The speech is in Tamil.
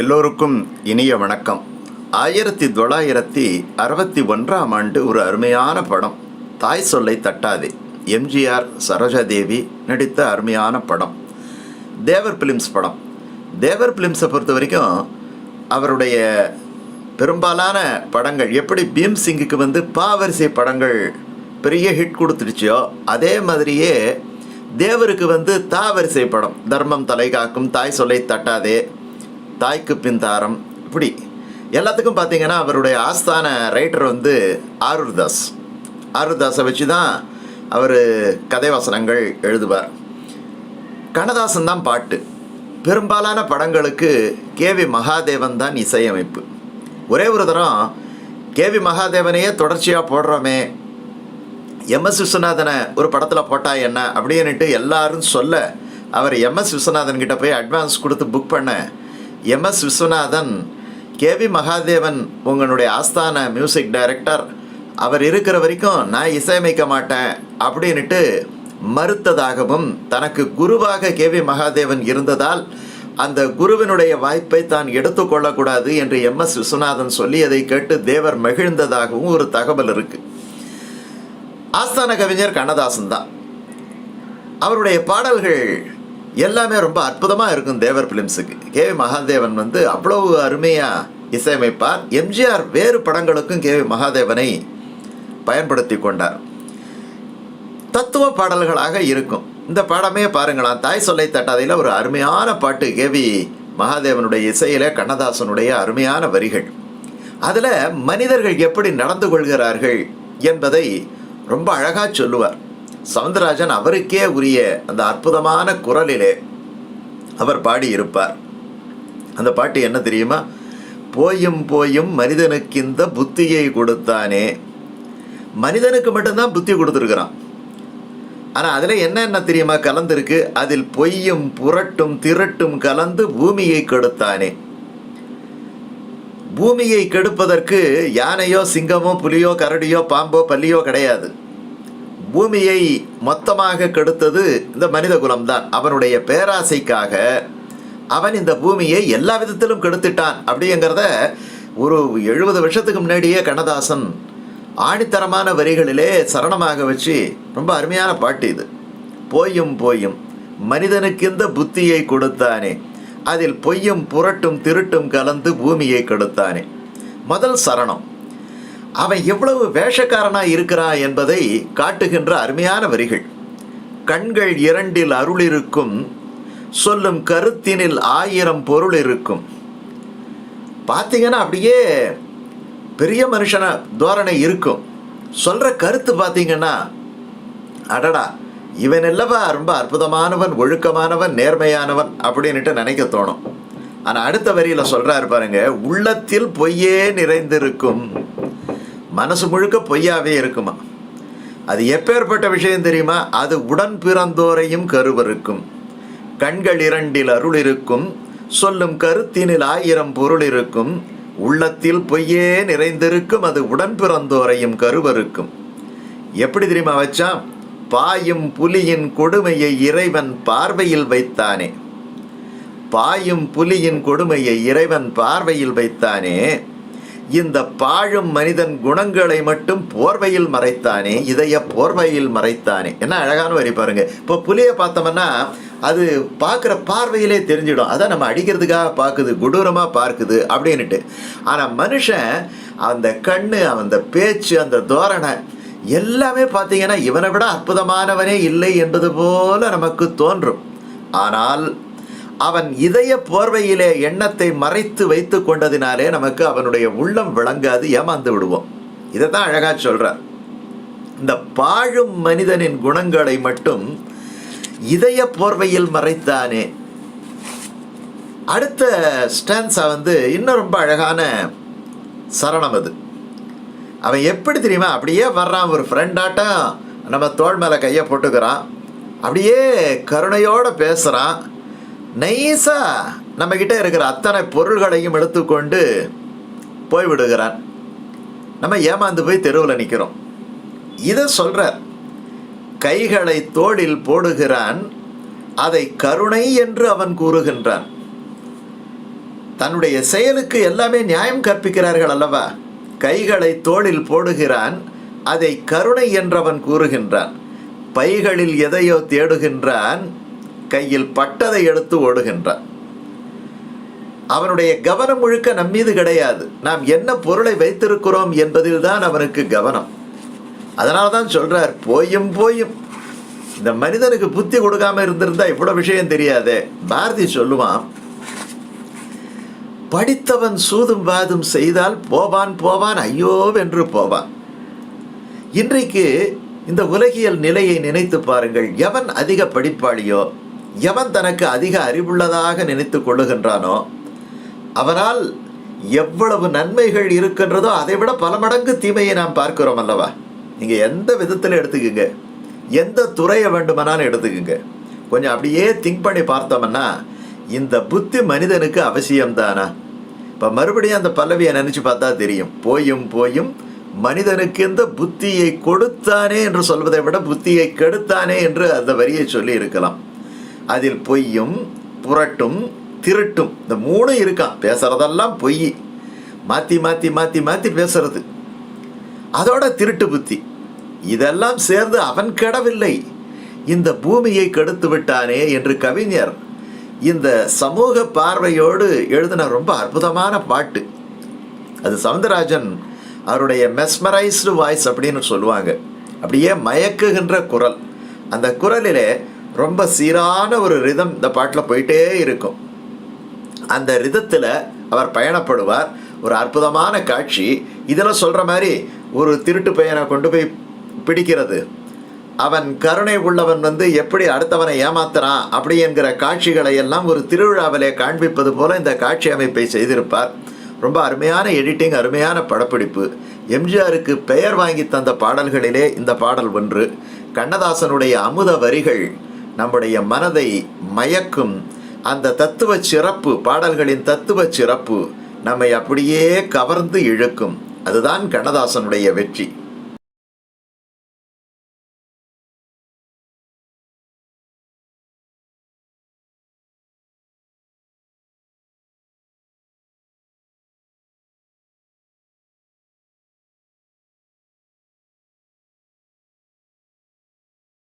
எல்லோருக்கும் இனிய வணக்கம். ஆயிரத்தி தொள்ளாயிரத்தி அறுபத்தி ஒன்றாம் ஆண்டு ஒரு அருமையான படம் தாய் சொல்லை தட்டாதே எம்ஜிஆர் சரோஜாதேவி நடித்த அருமையான படம். தேவர் பிலிம்ஸ் படம். தேவர் பிலிம்ஸை பொறுத்த வரைக்கும் அவருடைய பெரும்பாலான படங்கள் எப்படி பீம் சிங்குக்கு வந்து பாவரிசை படங்கள் பெரிய ஹிட் கொடுத்துடுச்சோ அதே மாதிரியே தேவருக்கு வந்து தாவரிசை படம் தர்மம் தலை காக்கும் தாய் சொல்லை தட்டாதே தாய்க்கு பின்தாரம் இப்படி எல்லாத்துக்கும் பார்த்தீங்கன்னா அவருடைய ஆஸ்தான ரைட்டர் வந்து ஆருர்தாஸ். ஆரூர்தாஸை வச்சு தான் அவர் கதை வசனங்கள் எழுதுவார். கண்ணதாசன் தான் பாட்டு. பெரும்பாலான படங்களுக்கு கேவி மகாதேவன் தான் இசையமைப்பு. ஒரே ஒரு தரம் கேவி மகாதேவனையே தொடர்ச்சியாக போடுறோமே எம்எஸ் விஸ்வநாதனை ஒரு படத்தில் போட்டா என்ன? அப்படின்னுட்டு எல்லாரும் சொல்ல அவர் எம்எஸ் விஸ்வநாதன் கிட்ட போய் அட்வான்ஸ் கொடுத்து புக் பண்ண M S Viswanathan K V Mahadevan உங்களுடைய ஆஸ்தான மியூசிக் டைரக்டர் அவர் இருக்கிற வரைக்கும் நான் இசையமைக்க மாட்டேன் அப்படின்னுட்டு மறுத்ததாகவும் தனக்கு குருவாக கேவி மகாதேவன் இருந்ததால் அந்த குருவினுடைய வாய்ப்பை தான் எடுத்துக்கொள்ளக்கூடாது என்று எம் எஸ் விஸ்வநாதன் சொல்லியதை கேட்டு தேவர் மகிழ்ந்ததாகவும் ஒரு தகவல் இருக்குது ஆஸ்தான கவிஞர் கண்ணதாசன் தான். அவருடைய பாடல்கள் எல்லாமே ரொம்ப அற்புதமாக இருக்கும் தேவர் ஃபிலிம்ஸுக்கு கே வி மகாதேவன் வந்து அவ்வளவு அருமையாக இசையமைப்பார். எம்ஜிஆர் வேறு படங்களுக்கும் கே வி மகாதேவனை பயன்படுத்தி கொண்டார். தத்துவ பாடல்களாக இருக்கும். இந்த பாடமே பாருங்களாம் தாய் சொல்லை தட்டாதையில் ஒரு அருமையான பாட்டு கே வி மகாதேவனுடைய இசையில கண்ணதாசனுடைய அருமையான வரிகள். அதில் மனிதர்கள் எப்படி நடந்து கொள்கிறார்கள் என்பதை ரொம்ப அழகாக சொல்லுவார். சவுந்தரராஜன் அவருக்கே உரிய அந்த அற்புதமான குரலிலே அவர் பாடியிருப்பார். அந்த பாட்டு என்ன தெரியுமா? போயும் போயும் மனிதனுக்கு இந்த புத்தியை கொடுத்தானே. மனிதனுக்கு மட்டும்தான் புத்தி கொடுத்துருக்குறான். ஆனால் அதில் என்ன என்ன தெரியுமா கலந்துருக்கு? அதில் பொய்யும் புரட்டும் திரட்டும் கலந்து பூமியை கெடுத்தானே. பூமியை கெடுப்பதற்கு யானையோ சிங்கமோ புலியோ கரடியோ பாம்போ பல்லியோ கிடையாது. பூமியை மொத்தமாக கெடுத்தது இந்த மனித குலம்தான். அவனுடைய பேராசைக்காக அவன் இந்த பூமியை எல்லா விதத்திலும் கெடுத்துட்டான் அப்படிங்கிறத ஒரு எழுபது வருஷத்துக்கு முன்னாடியே கண்ணதாசன் ஆணித்தரமான வரிகளிலே சரணமாக வச்சு ரொம்ப அருமையான பாட்டு இது. போயும் போயும் மனிதனுக்கு இந்த புத்தியை கொடுத்தானே. அதில் பொய்யும் புரட்டும் திருட்டும் கலந்து பூமியை கெடுத்தானே. முதல் சரணம். அவன் எவ்வளவு வேஷக்காரனாய் இருக்கிறா என்பதை காட்டுகின்ற அருமையான வரிகள். கண்கள் இரண்டில் அருள் இருக்கும் சொல்லும் கருத்தினில் ஆயிரம் பொருள் இருக்கும். பார்த்தீங்கன்னா அப்படியே பெரிய மனுஷன தோரணை இருக்கும். சொல்கிற கருத்து பார்த்தீங்கன்னா அடடா இவன் அல்லவா ரொம்ப அற்புதமானவன் ஒழுக்கமானவன் நேர்மையானவன் அப்படின்னுட்டு நினைக்க தோணும். ஆனால் அடுத்த வரியில் சொல்கிறாரு பாருங்க உள்ளத்தில் பொய்யே நிறைந்திருக்கும். மனசு முழுக்க பொய்யாவே இருக்குமா? அது எப்பேற்பட்ட விஷயம் தெரியுமா? அது உடன் பிறந்தோரையும் கருவருக்கும் கண்கள் இரண்டில் அருள் இருக்கும் சொல்லும் கருத்தினில் ஆயிரம் பொருள் இருக்கும் உள்ளத்தில் பொய்யே நிறைந்திருக்கும். அது உடன் பிறந்தோரையும் கருவருக்கும் எப்படி தெரியுமா வச்சா? பாயும் புலியின் கொடுமையை இறைவன் பார்வையில் வைத்தானே. பாயும் புலியின் கொடுமையை இறைவன் பார்வையில் வைத்தானே. இந்த பாழும் மனிதன் குணங்களை மட்டும் போர்வையில் மறைத்தானே இதய போர்வையில் மறைத்தானே. என்ன அழகான வரி பாருங்க. இப்போ புலியை பார்த்தோம்னா அது பார்க்குற பார்வையிலே தெரிஞ்சிடும். அதான் நம்ம அடிக்கிறதுக்காக பார்க்குது கொடூரமாக பார்க்குது அப்படின்னுட்டு. ஆனால் மனுஷன் அந்த கண்ணு அந்த பேச்சு அந்த தோரணை எல்லாமே பார்த்தீங்கன்னா இவனை விட அற்புதமானவனே இல்லை என்பது போல நமக்கு தோன்றும். ஆனால் அவன் இதய போர்வையிலே எண்ணத்தை மறைத்து வைத்து கொண்டதினாலே நமக்கு அவனுடைய உள்ளம் விளங்காது ஏமாந்து விடுவோம். இதை தான் அழகாக சொல்கிறார் இந்த பாழும் மனிதனின் குணங்களை மட்டும் இதய போர்வையில் மறைத்தானே. அடுத்த ஸ்டான்ஸா வந்து இன்னும் ரொம்ப அழகான சரணம் அது. அவன் எப்படி தெரியுமா? அப்படியே வர்றான் ஒரு ஃப்ரெண்டாட்டம் நம்ம தோள் மேலே கையை போட்டுக்கிறான். அப்படியே கருணையோடு பேசுகிறான் நைஸாக நம்மக்கிட்ட இருக்கிற அத்தனை பொருள்களையும் எடுத்துக்கொண்டு போய்விடுகிறான். நம்ம ஏமாந்து போய் தெருவில் நிற்கிறோம் இதை சொல்கிறார் கைகளை தோளில் போடுகிறான். அதை கருணை என்று அவன் கூறுகின்றான். தன்னுடைய செயலுக்கு எல்லாமே நியாயம் கற்பிக்கிறார்கள் அல்லவா? கைகளை தோளில் போடுகிறான். அதை கருணை என்றவன் கூறுகின்றான். பைகளில் எதையோ தேடுகின்றான். கையில் பட்டதை எடுத்து ஓடுகின்றான். அவனுடைய கவனம் முழுக்க நம் மீது கிடையாது. நாம் என்ன பொருளை வைத்திருக்கிறோம் என்பதில் தான் அவனுக்கு கவனம். அதனால தான் சொல்றார் போயும் போயும். இந்த மனிதனுக்கு புத்தி கொடுக்காம இருந்திருந்தா இவ்வளவு விஷயம் தெரியாதே. பாரதி சொல்லுவான் படித்தவன் சூதும் வாதும் செய்தால் போவான் போவான் ஐயோ வென்று போவான். இன்றைக்கு இந்த உலகியல் நிலையை நினைத்து பாருங்கள் எவன் அதிக படிப்பாளியோ எவன் தனக்கு அதிக அறிவுள்ளதாக நினைத்து கொள்ளுகின்றானோ அவனால் எவ்வளவு நன்மைகள் இருக்கின்றதோ அதை விட பல மடங்கு தீமையை நாம் பார்க்கிறோம் அல்லவா? நீங்கள் எந்த விதத்தில் எடுத்துக்கோங்க? எந்த துறையை வேண்டுமானாலும் எடுத்துக்கோங்க. கொஞ்சம் அப்படியே திங்க் பண்ணி பார்த்தோம்னா இந்த புத்தி மனிதனுக்கு அவசியம்தானா? இப்போ மறுபடியும் அந்த பல்லவியை நினச்சி பார்த்தா தெரியும். போயும் போயும் மனிதனுக்கு இந்த புத்தியை கொடுத்தானே என்று சொல்வதை விட புத்தியை கெடுத்தானே என்று அந்த வரியை சொல்லி இருக்கலாம். அதில் பொய்யும் புரட்டும் திருட்டும். இந்த மூணும் இருக்கான் பேசுறதெல்லாம் பொய். மாற்றி மாற்றி மாற்றி மாற்றி பேசுறது. அதோட திருட்டு புத்தி. இதெல்லாம் சேர்ந்து அவன் கெடவில்லை. இந்த பூமியை கெடுத்து விட்டானே என்று கவிஞர் இந்த சமூக பார்வையோடு எழுதின ரொம்ப அற்புதமான பாட்டு. அது சவுந்தரராஜன் அவருடைய மெஸ்மரைஸ்டு வாய்ஸ் அப்படின்னு சொல்லுவாங்க. அப்படியே மயக்குகின்ற குரல். அந்த குரலிலே ரொம்ப சீரான ஒரு ரிதம் இந்த பாட்டில் போயிட்டே இருக்கும். அந்த ரிதத்தில் அவர் பயணப்படுவார். ஒரு அற்புதமான காட்சி. இதில் சொல்கிற மாதிரி ஒரு திருட்டு பையனை கொண்டு போய் பிடிக்கிறது. அவன் கருணை உள்ளவன் வந்து எப்படி அடுத்தவனை ஏமாத்துறான் அப்படி என்கிற காட்சிகளை எல்லாம் ஒரு திருவிழாவிலே காண்பிப்பது போல இந்த காட்சி அமைப்பை செய்திருப்பார். ரொம்ப அருமையான எடிட்டிங் அருமையான படப்பிடிப்பு. எம்ஜிஆருக்கு பெயர் வாங்கி தந்த பாடல்களிலே இந்த பாடல் ஒன்று. கண்ணதாசனுடைய அமுத வரிகள். நம்முடைய மனதை மயக்கும் அந்த தத்துவ சிறப்பு பாடல்களின் தத்துவ சிறப்பு நம்மை அப்படியே கவர்ந்து இழுக்கும். அதுதான் கண்ணதாசனுடைய வெற்றி.